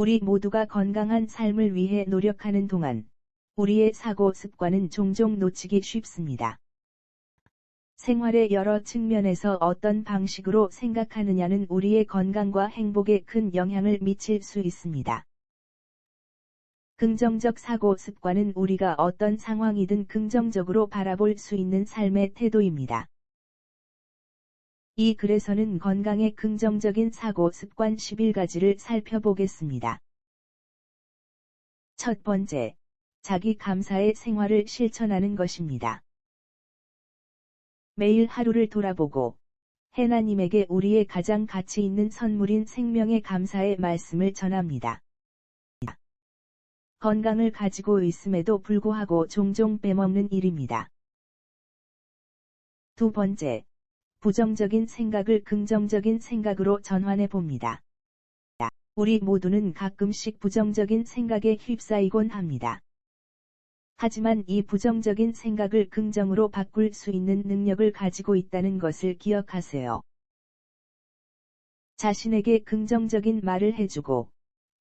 우리 모두가 건강한 삶을 위해 노력하는 동안 우리의 사고 습관은 종종 놓치기 쉽습니다. 생활의 여러 측면에서 어떤 방식으로 생각하느냐는 우리의 건강과 행복에 큰 영향을 미칠 수 있습니다. 긍정적 사고 습관은 우리가 어떤 상황이든 긍정적으로 바라볼 수 있는 삶의 태도입니다. 이 글에서는 건강의 긍정적인 사고 습관 11가지를 살펴보겠습니다. 첫 번째, 자기 감사의 생활을 실천하는 것입니다. 매일 하루를 돌아보고 해나님에게 우리의 가장 가치 있는 선물인 생명의 감사의 말씀을 전합니다. 건강을 가지고 있음에도 불구하고 종종 빼먹는 일입니다. 두 번째, 부정적인 생각을 긍정적인 생각으로 전환해 봅니다. 우리 모두는 가끔씩 부정적인 생각에 휩싸이곤 합니다. 하지만 이 부정적인 생각을 긍정으로 바꿀 수 있는 능력을 가지고 있다는 것을 기억하세요. 자신에게 긍정적인 말을 해주고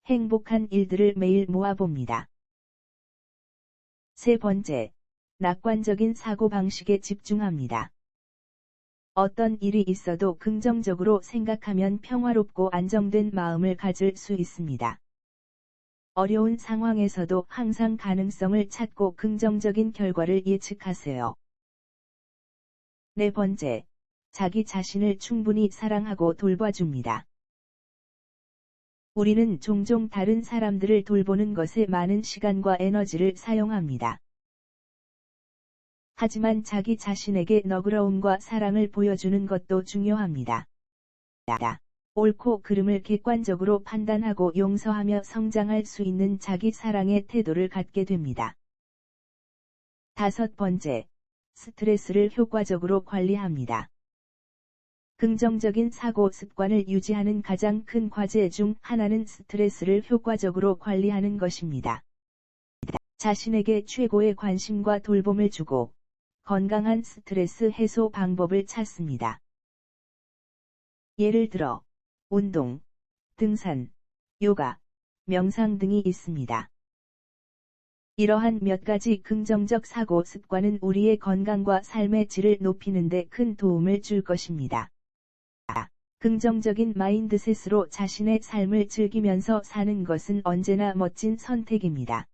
행복한 일들을 매일 모아봅니다. 세 번째, 낙관적인 사고방식에 집중합니다. 어떤 일이 있어도 긍정적으로 생각하면 평화롭고 안정된 마음을 가질 수 있습니다. 어려운 상황에서도 항상 가능성을 찾고 긍정적인 결과를 예측하세요. 네 번째, 자기 자신을 충분히 사랑하고 돌봐줍니다. 우리는 종종 다른 사람들을 돌보는 것에 많은 시간과 에너지를 사용합니다. 하지만 자기 자신에게 너그러움과 사랑을 보여주는 것도 중요합니다. 옳고 그름을 객관적으로 판단하고 용서하며 성장할 수 있는 자기 사랑의 태도를 갖게 됩니다. 다섯 번째, 스트레스를 효과적으로 관리합니다. 긍정적인 사고 습관을 유지하는 가장 큰 과제 중 하나는 스트레스를 효과적으로 관리하는 것입니다. 자신에게 최고의 관심과 돌봄을 주고 건강한 스트레스 해소 방법을 찾습니다. 예를 들어, 운동, 등산, 요가, 명상 등이 있습니다. 이러한 몇 가지 긍정적 사고 습관은 우리의 건강과 삶의 질을 높이는 데 큰 도움을 줄 것입니다. 긍정적인 마인드셋으로 자신의 삶을 즐기면서 사는 것은 언제나 멋진 선택입니다.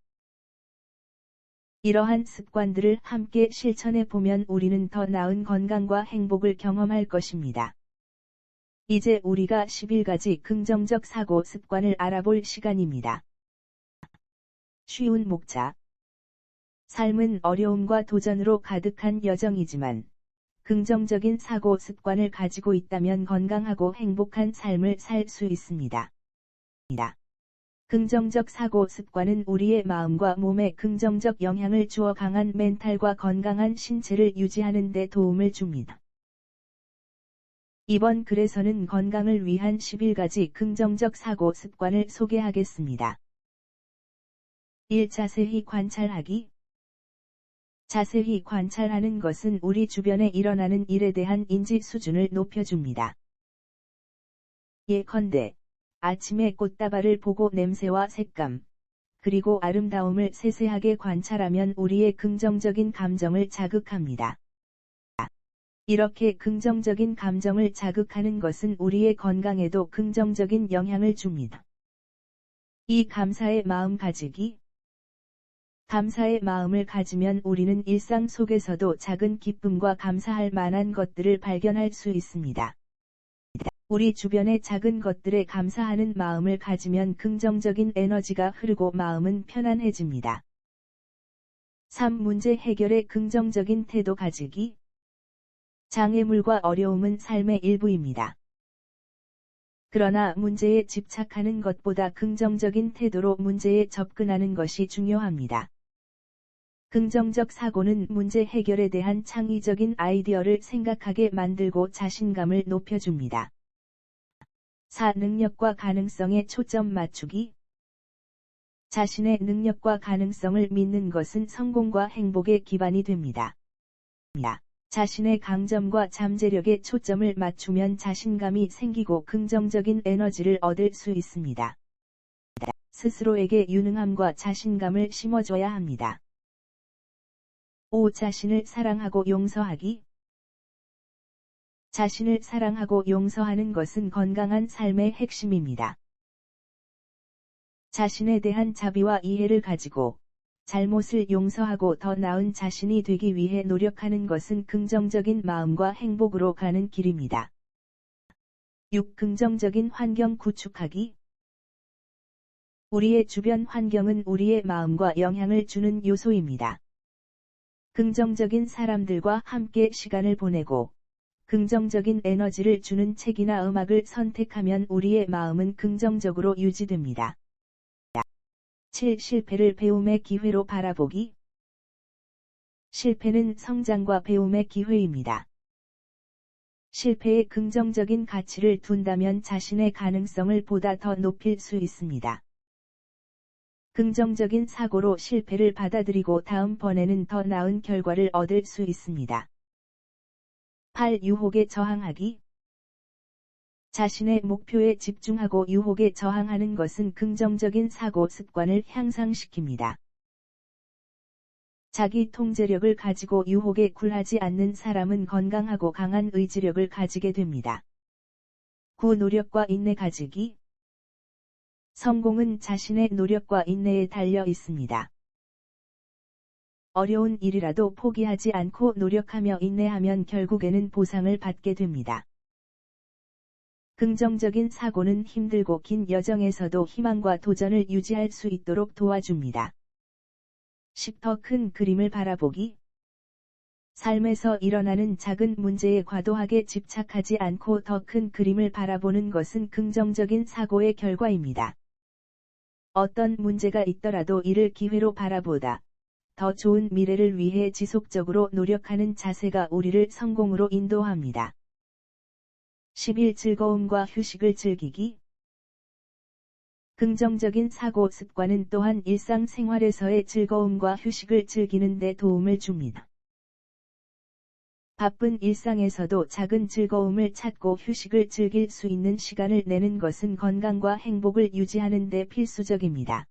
이러한 습관들을 함께 실천해 보면 우리는 더 나은 건강과 행복을 경험할 것입니다. 이제 우리가 11가지 긍정적 사고 습관을 알아볼 시간입니다. 쉬운 목차 삶은 어려움과 도전으로 가득한 여정이지만 긍정적인 사고 습관을 가지고 있다면 건강하고 행복한 삶을 살 수 있습니다. 긍정적 사고 습관은 우리의 마음과 몸에 긍정적 영향을 주어 강한 멘탈과 건강한 신체를 유지하는 데 도움을 줍니다. 이번 글에서는 건강을 위한 11가지 긍정적 사고 습관을 소개하겠습니다. 1. 자세히 관찰하기 자세히 관찰하는 것은 우리 주변에 일어나는 일에 대한 인지 수준을 높여줍니다. 예컨대 아침에 꽃다발을 보고 냄새와 색감, 그리고 아름다움을 세세하게 관찰하면 우리의 긍정적인 감정을 자극합니다. 이렇게 긍정적인 감정을 자극하는 것은 우리의 건강에도 긍정적인 영향을 줍니다. 이 감사의 마음 가지기 감사의 마음을 가지면 우리는 일상 속에서도 작은 기쁨과 감사할 만한 것들을 발견할 수 있습니다. 우리 주변의 작은 것들에 감사하는 마음을 가지면 긍정적인 에너지가 흐르고 마음은 편안해집니다. 3. 문제 해결에 긍정적인 태도 가지기 장애물과 어려움은 삶의 일부입니다. 그러나 문제에 집착하는 것보다 긍정적인 태도로 문제에 접근하는 것이 중요합니다. 긍정적 사고는 문제 해결에 대한 창의적인 아이디어를 생각하게 만들고 자신감을 높여줍니다. 4. 능력과 가능성에 초점 맞추기 자신의 능력과 가능성을 믿는 것은 성공과 행복의 기반이 됩니다. 자신의 강점과 잠재력에 초점을 맞추면 자신감이 생기고 긍정적인 에너지를 얻을 수 있습니다. 스스로에게 유능함과 자신감을 심어줘야 합니다. 5. 자신을 사랑하고 용서하기 자신을 사랑하고 용서하는 것은 건강한 삶의 핵심입니다. 자신에 대한 자비와 이해를 가지고 잘못을 용서하고 더 나은 자신이 되기 위해 노력하는 것은 긍정적인 마음과 행복으로 가는 길입니다. 6. 긍정적인 환경 구축하기 우리의 주변 환경은 우리의 마음과 영향을 주는 요소입니다. 긍정적인 사람들과 함께 시간을 보내고 긍정적인 에너지를 주는 책이나 음악을 선택하면 우리의 마음은 긍정적으로 유지됩니다. 7. 실패를 배움의 기회로 바라보기 실패는 성장과 배움의 기회입니다. 실패에 긍정적인 가치를 둔다면 자신의 가능성을 보다 더 높일 수 있습니다. 긍정적인 사고로 실패를 받아들이고 다음번에는 더 나은 결과를 얻을 수 있습니다. 8. 유혹에 저항하기 자신의 목표에 집중하고 유혹에 저항하는 것은 긍정적인 사고 습관을 향상시킵니다. 자기 통제력을 가지고 유혹에 굴하지 않는 사람은 건강하고 강한 의지력을 가지게 됩니다. 9. 노력과 인내 가지기 성공은 자신의 노력과 인내에 달려 있습니다. 어려운 일이라도 포기하지 않고 노력하며 인내하면 결국에는 보상을 받게 됩니다. 긍정적인 사고는 힘들고 긴 여정에서도 희망과 도전을 유지할 수 있도록 도와줍니다. 10더 큰 그림을 바라보기 삶에서 일어나는 작은 문제에 과도하게 집착하지 않고 더 큰 그림을 바라보는 것은 긍정적인 사고의 결과입니다. 어떤 문제가 있더라도 이를 기회로 바라보다. 더 좋은 미래를 위해 지속적으로 노력하는 자세가 우리를 성공으로 인도합니다. 10일 즐거움과 휴식을 즐기기 긍정적인 사고 습관은 또한 일상생활에서의 즐거움과 휴식을 즐기는 데 도움을 줍니다. 바쁜 일상에서도 작은 즐거움을 찾고 휴식을 즐길 수 있는 시간을 내는 것은 건강과 행복을 유지하는 데 필수적입니다.